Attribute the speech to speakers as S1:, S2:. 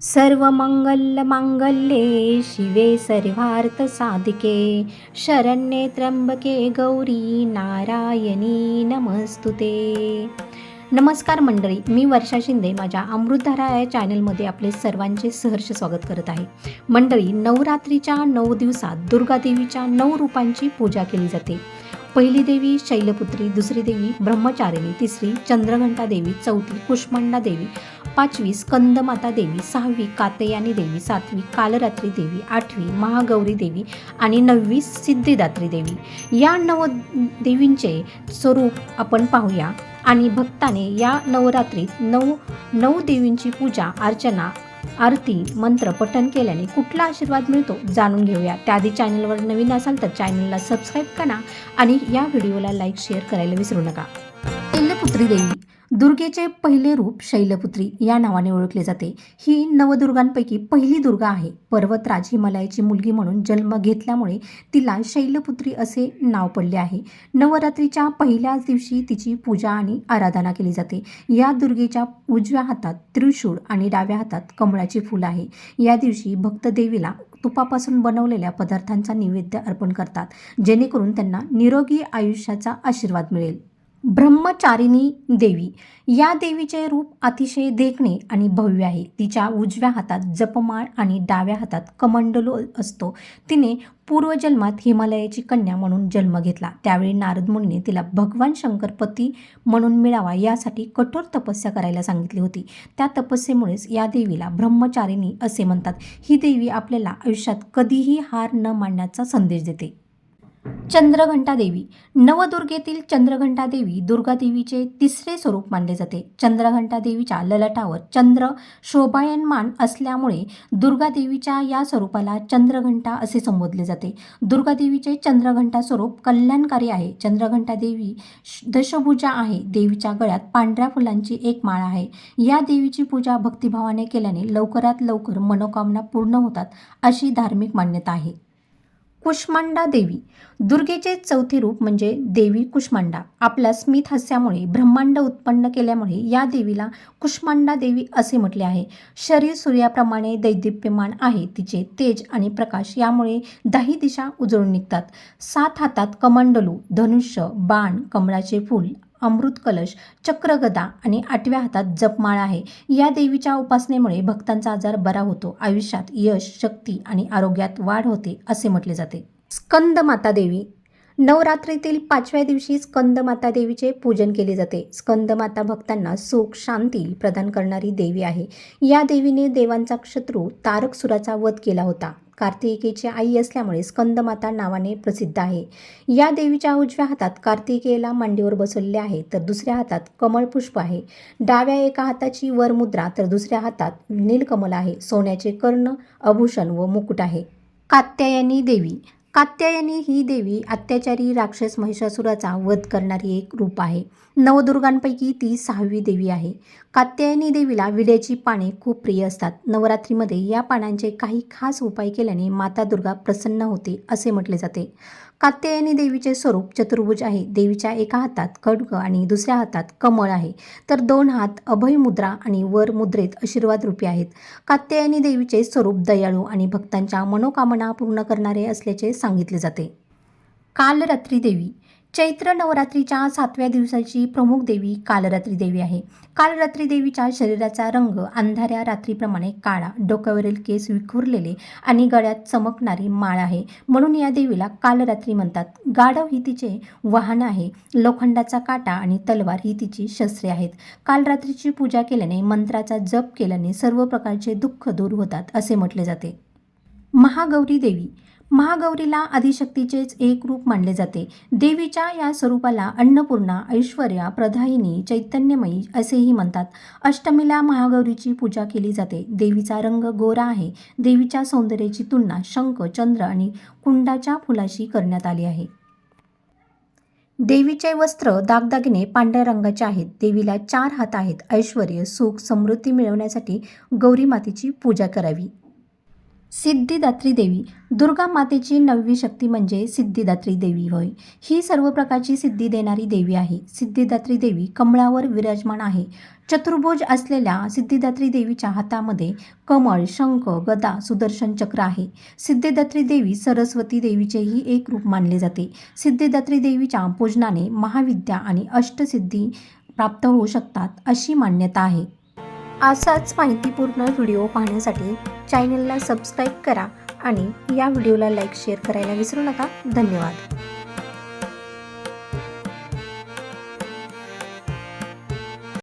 S1: सर्वमंगलमांगल्ये शिवे सर्वार्थ साधिके शरण्ये त्र्यंबके गौरी नारायणी नमस्तुते. नमस्कार मंडळी मी वर्षा शिंदे माझ्या अमृतधारा या चॅनलमध्ये आपले सर्वांचे सहर्ष स्वागत करत आहे. मंडळी नवरात्रीच्या नऊ दिवसात दुर्गादेवीच्या नऊ रूपांची पूजा केली जाते. पहिली देवी शैलपुत्री दुसरी देवी ब्रह्मचारिणी तिसरी चंद्रघंटा देवी चौथी कुष्मांडा देवी पाचवी स्कंदमाता देवी सहावी कातयानी देवी सातवी कालरात्री देवी आठवी महागौरी देवी आणि नववी सिद्धिदात्री देवी. या नव देवींचे स्वरूप आपण पाहूया. आणि भक्ताने या नवरात्रीत नऊ नऊ देवींची पूजा अर्चना आरती मंत्र पठण केल्याने कुठला आशीर्वाद मिळतो जाणून घेऊया. त्याआधी चॅनलवर नवीन असाल तर चॅनलला सबस्क्राईब करा आणि या व्हिडिओला लाईक शेअर करायला विसरू नका. शैलपुत्री देवी दुर्गेचे पहिले रूप शैलपुत्री या नावाने ओळखले जाते. ही नवदुर्गांपैकी पहिली दुर्गा आहे. पर्वतराज हिमालयाची मुलगी म्हणून जन्म घेतल्यामुळे तिला शैलपुत्री असे नाव पडले आहे. नवरात्रीच्या पहिल्याच दिवशी तिची पूजा आणि आराधना केली जाते. या दुर्गेच्या उजव्या हातात त्रिशूळ आणि डाव्या हातात कमळाची फुल आहे. या दिवशी भक्त देवीला तुपापासून बनवलेल्या पदार्थांचा नैवेद्य अर्पण करतात. जेणेकरून त्यांना निरोगी आयुष्याचा आशीर्वाद मिळेल. ब्रह्मचारिणी देवी. या देवीचे रूप अतिशय देखणे आणि भव्य आहे. तिच्या उजव्या हातात जपमाळ आणि डाव्या हातात कमंडलो असतो. तिने पूर्वजन्मात हिमालयाची कन्या म्हणून जन्म घेतला. त्यावेळी नारद मुनीने तिला भगवान शंकर पती म्हणून मिळावा यासाठी कठोर तपस्या करायला सांगितली होती. त्या तपस्येमुळेच या देवीला ब्रह्मचारिणी असे म्हणतात. ही देवी आपल्याला आयुष्यात कधीही हार न मानण्याचा संदेश देते. चंद्रघंटा देवी. नवदुर्गेतील चंद्रघंटा देवी दुर्गा देवीचे तिसरे स्वरूप मानले जाते. चंद्रघंटा देवीच्या ललाटावर चंद्र शोभायमान असल्यामुळे दुर्गा देवीच्या या स्वरूपाला चंद्रघंटा असे संबोधले जाते. दुर्गा देवीचे चंद्रघंटा स्वरूप कल्याणकारी आहे. चंद्रघंटा देवी श- दशभुजा आहे. देवीच्या गळ्यात पांढऱ्या फुलांची एक माळ आहे. या देवीची पूजा भक्तिभावाने केल्याने लवकरात लवकर मनोकामना पूर्ण होतात अशी धार्मिक मान्यता आहे. कुष्मांडा देवी. दुर्गेचे चौथे रूप म्हणजे देवी कुष्मांडा. आपल्या स्मित हास्यामुळे ब्रह्मांड उत्पन्न केल्यामुळे या देवीला कुष्मांडा देवी असे म्हटले आहे. शरीर सूर्याप्रमाणे दैदिप्यमान आहे. तिचे तेज आणि प्रकाश यामुळे दाही दिशा उजळून निघतात. सात हातात कमंडलू धनुष्य बाण कमळाचे फूल अमृत कलश चक्रगदा आणि आठव्या हातात जपमाळ आहे. या देवीच्या उपासनेमुळे भक्तांचा आजार बरा होतो. आयुष्यात यश शक्ती आणि आरोग्यात वाढ होते असे म्हटले जाते. स्कंद माता देवी नवरात्रीतील पाचव्या दिवशी स्कंदमाता देवीचे पूजन केले जाते. स्कंदमाता भक्तांना सुख शांती प्रदान करणारी देवी आहे. या देवीने देवांचा शत्रू तारकसुराचा वध केला होता. कार्तिकेची आई असल्यामुळे स्कंदमाता नावाने प्रसिद्ध आहे. या देवीच्या उजव्या हातात कार्तिकेयला मांडीवर बसवलेले आहे तर दुसऱ्या हातात कमळपुष्प आहे. डाव्या एका हाताची वर मुद्रा तर दुसऱ्या हातात नीलकमल आहे. सोन्याचे कर्ण आभूषण व मुकुट आहे. कात्यायनी देवी कात्यायनी ही देवी अत्याचारी राक्षस महिषासुराचा वध करणारी एक रूप आहे. नवदुर्गांपैकी ती सहावी देवी आहे. कात्यायनी देवीला विड्याची पाने खूप प्रिय असतात. नवरात्रीमध्ये या पानांचे काही खास उपाय केल्याने माता दुर्गा प्रसन्न होते असे म्हटले जाते. कात्यायनी देवीचे स्वरूप चतुर्भुज आहे. देवीच्या एका हातात खड्ग आणि दुसऱ्या हातात कमळ आहे. तर दोन हात अभय मुद्रा आणि वर मुद्रेत आशीर्वाद रूपी आहेत. कात्यायनी देवीचे स्वरूप दयाळू आणि भक्तांच्या मनोकामना पूर्ण करणारे असल्याचे सांगितले जाते. कालरात्री देवी चैत्र नवरात्रीच्या सातव्या दिवसाची प्रमुख देवी कालरात्री देवी आहे. कालरात्री देवीच्या शरीराचा रंग अंधाऱ्या रात्रीप्रमाणे काळा डोक्यावरील केस विखुरलेले आणि गळ्यात चमकणारी माळ आहे. म्हणून या देवीला कालरात्री म्हणतात गाढव ही तिचे वाहन आहे. लोखंडाचा काटा आणि तलवार ही तिची शस्त्रे आहेत. कालरात्रीची पूजा केल्याने मंत्राचा जप केल्याने सर्व प्रकारचे दुःख दूर होतात असे म्हटले जाते. महागौरी देवी महागौरीला आदिशक्तीचेच एक रूप मानले जाते. देवीच्या या स्वरूपाला अन्नपूर्णा ऐश्वर्या प्रधायिनी चैतन्यमयी असेही म्हणतात. अष्टमीला महागौरीची पूजा केली जाते. देवीचा रंग गोरा आहे. देवीच्या सौंदर्याची तुलना शंख चंद्र आणि कुंडाच्या फुलाशी करण्यात आली आहे. देवीचे वस्त्र दागदागिने पांढऱ्या रंगाचे आहेत. देवीला चार हात आहेत. ऐश्वर सुख समृद्धी मिळवण्यासाठी गौरी मातेची पूजा करावी. सिद्धिदात्री देवी दुर्गा मातेची नववी शक्ती म्हणजे सिद्धिदात्री देवी होय. ही सर्व प्रकारची सिद्धी देणारी देवी आहे. सिद्धिदात्री देवी कमळावर विराजमान आहे. चतुर्भुज असलेल्या सिद्धिदात्री देवीच्या हातामध्ये कमळ शंख गदा सुदर्शन चक्र आहे. सिद्धिदात्री देवी सरस्वती देवीचेही एक रूप मानले जाते. सिद्धिदात्री देवीच्या पूजनाने महाविद्या आणि अष्टसिद्धी प्राप्त होऊ शकतात अशी मान्यता आहे. असाच माहितीपूर्ण व्हिडिओ पाहण्यासाठी चॅनलला सबस्क्राईब करा आणि या व्हिडिओला लाईक शेअर करायला विसरू नका. धन्यवाद.